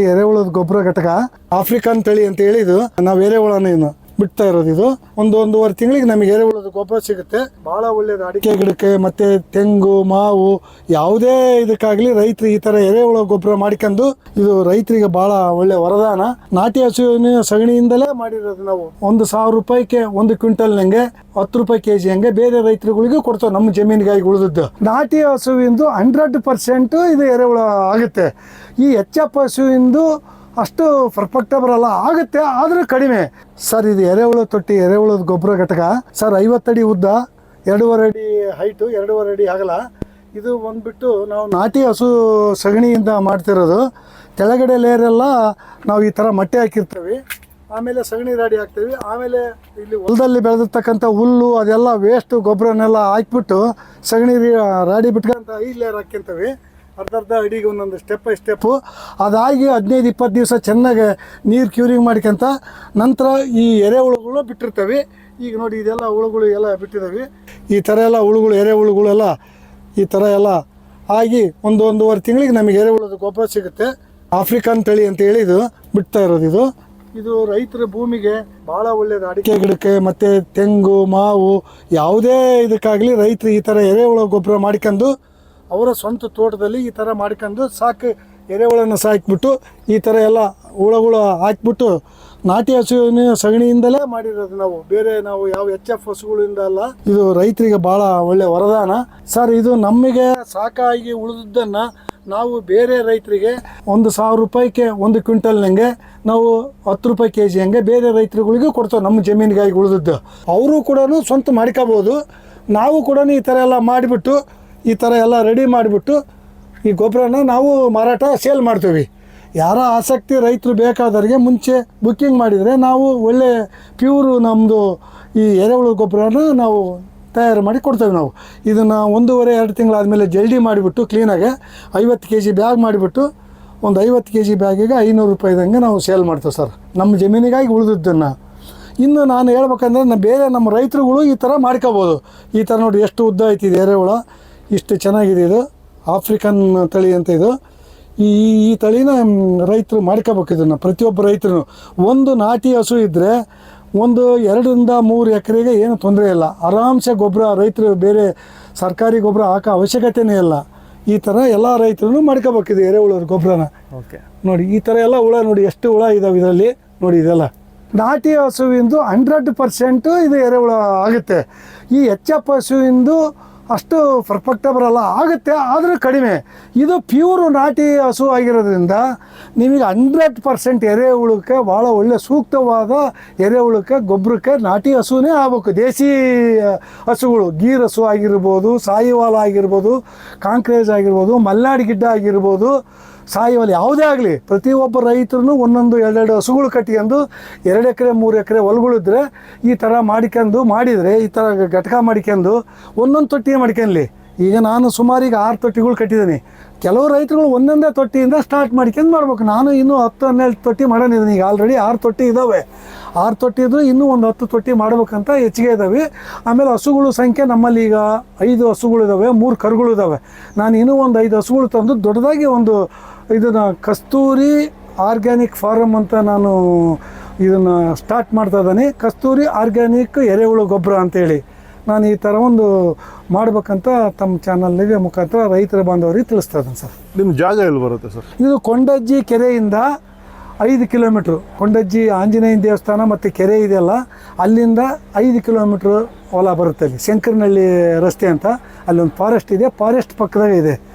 ಎರೆಹುಳದ ಗೊಬ್ಬರ ಘಟಕ ಆಫ್ರಿಕನ್ ತಳಿ ಅಂತ ಹೇಳಿ ಇದು. ನಾವು ಎರೆಹುಳನ ಬಿಡ್ತಾ ಇರೋದು ಇದು. ಒಂದು ಒಂದೂವರೆ ತಿಂಗಳಿಗೆ ನಮಗೆ ಎರೆಹುಳದ ಗೊಬ್ಬರ ಸಿಗುತ್ತೆ. ಬಹಳ ಒಳ್ಳೇದು. ಅಡಿಕೆ, ಗಿಡಕ್ಕೆ ಮತ್ತೆ ತೆಂಗು, ಮಾವು, ಯಾವುದೇ ಇದಕ್ಕಾಗ್ಲಿ ರೈತರು ಈ ತರ ಎರೆಹುಳ ಗೊಬ್ಬರ ಮಾಡ್ಕೊಂಡು ಇದು ರೈತರಿಗೆ ಬಹಳ ಒಳ್ಳೆ ವರದಾನ. ನಾಟಿ ಹಸುವಿನ ಸಗಣಿಯಿಂದಲೇ ಮಾಡಿರೋದು ನಾವು. ಒಂದು ಸಾವಿರ ರೂಪಾಯಿಗೆ ಒಂದು ಕ್ವಿಂಟಲ್ ನಂಗೆ ಹತ್ತು ರೂಪಾಯಿ ಕೆಜಿ ಹಂಗೆ ಬೇರೆ ರೈತರುಗಳಿಗೂ ಕೊಡ್ತಾವೆ. ನಮ್ಮ ಜಮೀನಿಗಾಗಿ ಉಳಿದದ್ದು. ನಾಟಿ ಹಸುವಿಂದು ಹಂಡ್ರೆಡ್ ಪರ್ಸೆಂಟ್ ಇದು ಎರೆಹುಳ ಆಗುತ್ತೆ. ಈ ಎಫ್ ಹಸುವಿಂದು ಅಷ್ಟು ಪರ್ಫೆಕ್ಟ್ ಬರಲ್ಲ ಆಗುತ್ತೆ, ಆದರೂ ಕಡಿಮೆ. ಸರ್, ಇದು ಎರೆಹುಳು ತೊಟ್ಟಿ, ಎರೆಹುಳದ ಗೊಬ್ಬರ ಘಟಕ. ಸರ್ ಐವತ್ತಡಿ ಉದ್ದ, ಎರಡೂವರೆ ಅಡಿ ಹೈಟು ಎರಡೂವರೆ ಅಡಿ ಆಗಲ್ಲ ಇದು ಬಂದುಬಿಟ್ಟು ನಾವು ನಾಟಿ ಹಸು ಸಗಣಿಯಿಂದ ಮಾಡ್ತಿರೋದು. ಕೆಳಗಡೆ ಲೇಯರೆಲ್ಲ ನಾವು ಈ ಥರ ಮಟ್ಟೆ ಹಾಕಿರ್ತೀವಿ. ಆಮೇಲೆ ಸಗಣಿ ರಾಡಿ ಹಾಕ್ತೀವಿ. ಆಮೇಲೆ ಇಲ್ಲಿ ಹೊಲದಲ್ಲಿ ಬೆಳೆದಿರ್ತಕ್ಕಂಥ ಹುಲ್ಲು, ಅದೆಲ್ಲ ವೇಸ್ಟ್ ಗೊಬ್ಬರನೆಲ್ಲ ಹಾಕ್ಬಿಟ್ಟು ಸಗಣಿ ರಾಡಿ ಬಿಟ್ಕೊಂತ ಈ ಲೇಯರ್ ಹಾಕ್ಯಂತೀವಿ ಅರ್ಧ ಅಡಿಗೆ ಒಂದೊಂದು ಸ್ಟೆಪ್ ಬೈ ಸ್ಟೆಪ್ಪು ಅದಾಗಿ ಹದಿನೈದು, ಇಪ್ಪತ್ತು ದಿವಸ ಚೆನ್ನಾಗಿ ನೀರು ಕ್ಯೂರಿಂಗ್ ಮಾಡ್ಕೊಂತ ನಂತರ ಈ ಎರೆಹುಳುಗಳು ಬಿಟ್ಟಿರ್ತವೆ. ಈಗ ನೋಡಿ ಇದೆಲ್ಲ ಹುಳುಗಳು ಎಲ್ಲ ಬಿಟ್ಟಿದ್ದಾವೆ ಈ ಥರ ಎಲ್ಲ ಹುಳುಗಳು ಎರೆಹುಳುಗಳೆಲ್ಲ ಈ ಥರ ಎಲ್ಲ ಆಗಿ ಒಂದು ಒಂದೂವರೆ ತಿಂಗಳಿಗೆ ನಮಗೆ ಎರೆಹುಳದ ಗೊಬ್ಬರ ಸಿಗುತ್ತೆ. ಆಫ್ರಿಕನ್ ತಳಿ ಅಂತ ಹೇಳಿ ಇದು ಬಿಡ್ತಾ ಇರೋದು ಇದು. ಇದು ರೈತರ ಭೂಮಿಗೆ ಬಹಳ ಒಳ್ಳೆಯದು ಅಡಿಕೆ, ಗಿಡಕ್ಕೆ ಮತ್ತು ತೆಂಗು, ಮಾವು ಯಾವುದೇ ಇದಕ್ಕಾಗಲಿ ರೈತರು ಈ ಥರ ಎರೆಹುಳ ಗೊಬ್ಬರ ಮಾಡ್ಕೊಂಡು ಅವರ ಸ್ವಂತ ತೋಟದಲ್ಲಿ ಈ ಥರ ಮಾಡ್ಕೊಂಡು ಸಾಕು ಎರೆಹುಳನ್ನು ಸಾಕಿಬಿಟ್ಟು ಈ ಥರ ಎಲ್ಲ ಹುಳಗಳು ಹಾಕ್ಬಿಟ್ಟು ನಾಟಿ ಹಸುವಿನ ಸಗಣಿಯಿಂದಲೇ ಮಾಡಿರೋದು ನಾವು. ಬೇರೆ ನಾವು ಯಾವ ಎಚ್ ಎಫ್ ಹಸುಗಳಿಂದ ಅಲ್ಲ, ಇದು ರೈತರಿಗೆ ಭಾಳ ಒಳ್ಳೆ ವರದಾನ. ಸರ್, ಇದು ನಮಗೆ ಸಾಕಾಗಿ ಉಳಿದದ್ದನ್ನು ನಾವು ಬೇರೆ ರೈತರಿಗೆ ಒಂದು ಸಾವಿರ ರೂಪಾಯಿಗೆ ಒಂದು ಕ್ವಿಂಟಲ್ನಂಗೆ ನಾವು ಹತ್ತು ರೂಪಾಯಿ ಕೆ ಜಿ ಹಂಗೆ ಬೇರೆ ರೈತರುಗಳಿಗೂ ಕೊಡ್ತೇವೆ ನಮ್ಮ ಜಮೀನಿಗಾಗಿ ಉಳಿದದ್ದು. ಅವರು ಕೂಡ ಸ್ವಂತ ಮಾಡ್ಕೋಬೋದು. ನಾವು ಕೂಡ ಈ ಥರ ಎಲ್ಲ ಮಾಡಿಬಿಟ್ಟು ಈ ಥರ ಎಲ್ಲ ರೆಡಿ ಮಾಡಿಬಿಟ್ಟು ಈ ಗೊಬ್ಬರನ ನಾವು ಮಾರಾಟ ಸೇಲ್ ಮಾಡ್ತೀವಿ. ಯಾರ ಆಸಕ್ತಿ ರೈತರು ಬೇಕಾದವರಿಗೆ ಮುಂಚೆ ಬುಕ್ಕಿಂಗ್ ಮಾಡಿದರೆ ನಾವು ಒಳ್ಳೆ ಪ್ಯೂರು ನಮ್ಮದು ಈ ಎರೆಹುಳು ಗೊಬ್ಬರನ ನಾವು ತಯಾರು ಮಾಡಿ ಕೊಡ್ತೇವೆ ನಾವು. ಇದನ್ನು ಒಂದೂವರೆ, ಎರಡು ತಿಂಗಳಾದಮೇಲೆ ಜಲ್ಡಿ ಮಾಡಿಬಿಟ್ಟು ಕ್ಲೀನಾಗೆ ಐವತ್ತು ಕೆ ಜಿ ಬ್ಯಾಗ್ ಮಾಡಿಬಿಟ್ಟು ಒಂದು ಐವತ್ತು ಕೆ ಜಿ ಬ್ಯಾಗಿಗೆ ಐನೂರು ರೂಪಾಯಿದಂಗೆ ನಾವು ಸೇಲ್ ಮಾಡ್ತೇವೆ ಸರ್. ನಮ್ಮ ಜಮೀನಿಗಾಗಿ ಉಳಿದದ್ದನ್ನು. ಇನ್ನು ನಾನು ಹೇಳ್ಬೇಕಂದ್ರೆ ನಮ್ಮ ಬೇರೆ ನಮ್ಮ ರೈತರುಗಳು ಈ ಥರ ಮಾಡ್ಕೋಬೋದು. ಈ ಥರ ನೋಡಿ ಎಷ್ಟು ಉದ್ದ ಐತಿದೆ ಎರೆಹುಳ. ಇಷ್ಟು ಚೆನ್ನಾಗಿದೆ ಇದು. ಆಫ್ರಿಕನ್ ತಳಿ ಅಂತ ಇದು. ಈ ಈ ತಳಿನ ರೈತರು ಮಾಡ್ಕೋಬೇಕು ಇದನ್ನು. ಪ್ರತಿಯೊಬ್ಬ ರೈತರು. ಒಂದು ನಾಟಿ ಹಸು ಇದ್ದರೆ ಒಂದು ಎರಡರಿಂದ ಮೂರು ಎಕರೆಗೆ ಏನು ತೊಂದರೆ ಇಲ್ಲ. ಆರಾಮ್ಸೆ ಗೊಬ್ಬರ ರೈತರು ಬೇರೆ ಸರ್ಕಾರಿ ಗೊಬ್ಬರ ಹಾಕೋ ಅವಶ್ಯಕತೆನೇ ಇಲ್ಲ. ಈ ಥರ ಎಲ್ಲ ರೈತರು ಮಾಡ್ಕೋಬೇಕಿದೆ ಎರೆಹುಳದ ಗೊಬ್ಬರನ. ಓಕೆ. ನೋಡಿ ಈ ಥರ ಎಲ್ಲ ಹುಳ ನೋಡಿ ಎಷ್ಟು ಹುಳ ಇದಾವೆ ಇದರಲ್ಲಿ. ನೋಡಿ ಇದೆಲ್ಲ. ನಾಟಿ ಹಸುವಿಂದು ಹಂಡ್ರೆಡ್ ಪರ್ಸೆಂಟು ಇದು ಎರೆಹುಳ ಆಗುತ್ತೆ. ಈ ಎಚ್ ಎಫ್ ಹಸುವಿಂದು ಅಷ್ಟು ಪರ್ಫೆಕ್ಟ್ ಬರಲ್ಲ ಆಗುತ್ತೆ, ಆದರೂ ಕಡಿಮೆ. ಇದು ಪ್ಯೂರ್ ನಾಟಿ ಹಸು ಆಗಿರೋದ್ರಿಂದ ನಿಮಗೆ ಹಂಡ್ರೆಡ್ ಪರ್ಸೆಂಟ್ ಎರೆಹುಳಕ್ಕೆ ಭಾಳ ಒಳ್ಳೆ ಸೂಕ್ತವಾದ ಎರೆಹುಳಕ್ಕೆ ಗೊಬ್ಬರಕ್ಕೆ ನಾಟಿ ಹಸುವೇ ಆಗಬೇಕು. ದೇಸಿ ಹಸುಗಳು, ಗೀರ್ ಹಸು ಆಗಿರ್ಬೋದು, ಸಾಯಿವಾಲ ಆಗಿರ್ಬೋದು, ಕಾಂಕ್ರೇಜ್ ಆಗಿರ್ಬೋದು, ಮಲ್ನಾಡು ಗಿಡ್ಡ ಆಗಿರ್ಬೋದು ಸಾಯಿವಲ್ ಯಾವುದೇ ಆಗಲಿ ಪ್ರತಿಯೊಬ್ಬ ರೈತರು ಒಂದೊಂದು ಎರಡೆರಡು ಹಸುಗಳು ಕಟ್ಕೊಂಡು ಎರಡು ಎಕರೆ, ಮೂರು ಎಕರೆ ಹೊಲಗಳಿದ್ರೆ ಈ ಥರ ಮಾಡಿಕೊಂಡು ಮಾಡಿದರೆ, ಈ ಥರ ಘಟಕ ಮಾಡಿಕೊಂಡು ಒಂದೊಂದು ತೊಟ್ಟಿ ಮಾಡ್ಕೊಂಡ್ಲಿ ಈಗ ನಾನು ಸುಮಾರು ಈಗ ಆರು ತೊಟ್ಟಿಗಳು ಕಟ್ಟಿದ್ದೀನಿ. ಕೆಲವು ರೈತರುಗಳು ಒಂದೊಂದೇ ತೊಟ್ಟಿಯಿಂದ ಸ್ಟಾರ್ಟ್ ಮಾಡ್ಕೊಂಡು ಮಾಡ್ಬೇಕು. ನಾನು ಇನ್ನೂ ಹತ್ತು, ಹನ್ನೆರಡು ತೊಟ್ಟಿ ಮಾಡೋನಿದ್ದೀನಿ ಈಗ ಆಲ್ರೆಡಿ ಆರು ತೊಟ್ಟಿ ಇದ್ದಾವೆ ಆರು ತೊಟ್ಟಿ ಇದ್ರೂ ಇನ್ನೂ ಒಂದು ಹತ್ತು ತೊಟ್ಟಿ ಮಾಡ್ಬೇಕಂತ ಹೆಚ್ಚಿಗೆ ಇದ್ದಾವೆ ಆಮೇಲೆ ಹಸುಗಳ ಸಂಖ್ಯೆ ನಮ್ಮಲ್ಲಿ ಈಗ ಐದು ಹಸುಗಳು ಇದ್ದಾವೆ ಮೂರು ಕರುಗಳು ಇದ್ದಾವೆ ನಾನು ಇನ್ನೂ ಒಂದು ಐದು ಹಸುಗಳು ತಂದು ದೊಡ್ಡದಾಗಿ ಒಂದು ಇದನ್ನು ಕಸ್ತೂರಿ ಆರ್ಗ್ಯಾನಿಕ್ ಫಾರಮ್ ಅಂತ ನಾನು ಇದನ್ನು ಸ್ಟಾರ್ಟ್ ಮಾಡ್ತಾ ಇದ್ದೀನಿ. ಕಸ್ತೂರಿ ಆರ್ಗ್ಯಾನಿಕ್ ಎರೆಹುಳು ಗೊಬ್ಬರ ಅಂತೇಳಿ ನಾನು ಈ ಥರ ಒಂದು ಮಾಡ್ಬೇಕಂತ ತಮ್ಮ ಚಾನಲ್ನಿಗೆ ಮುಖಾಂತರ ರೈತರ ಬಾಂಧವರಿಗೆ ತಿಳಿಸ್ತಾ ಇದ್ದೀನಿ ಸರ್. ನಿಮ್ಮ ಜಾಗ ಎಲ್ಲಿ ಬರುತ್ತೆ ಸರ್? ಇದು ಕೊಂಡಜ್ಜಿ ಕೆರೆಯಿಂದ ಐದು ಕಿಲೋಮೀಟ್ರು. ಕೊಂಡಜ್ಜಿ, ಆಂಜನೇಯನ ದೇವಸ್ಥಾನ ಮತ್ತು ಕೆರೆ ಇದೆಯಲ್ಲ, ಅಲ್ಲಿಂದ ಐದು ಕಿಲೋಮೀಟ್ರ್ ಹೊಲ ಬರುತ್ತೆ ಅಲ್ಲಿ. ಶಂಕರನಹಳ್ಳಿ ರಸ್ತೆ ಅಂತ. ಅಲ್ಲಿ ಒಂದು ಫಾರೆಸ್ಟ್ ಇದೆ. ಫಾರೆಸ್ಟ್ ಪಕ್ಕದಾಗ ಇದೆ.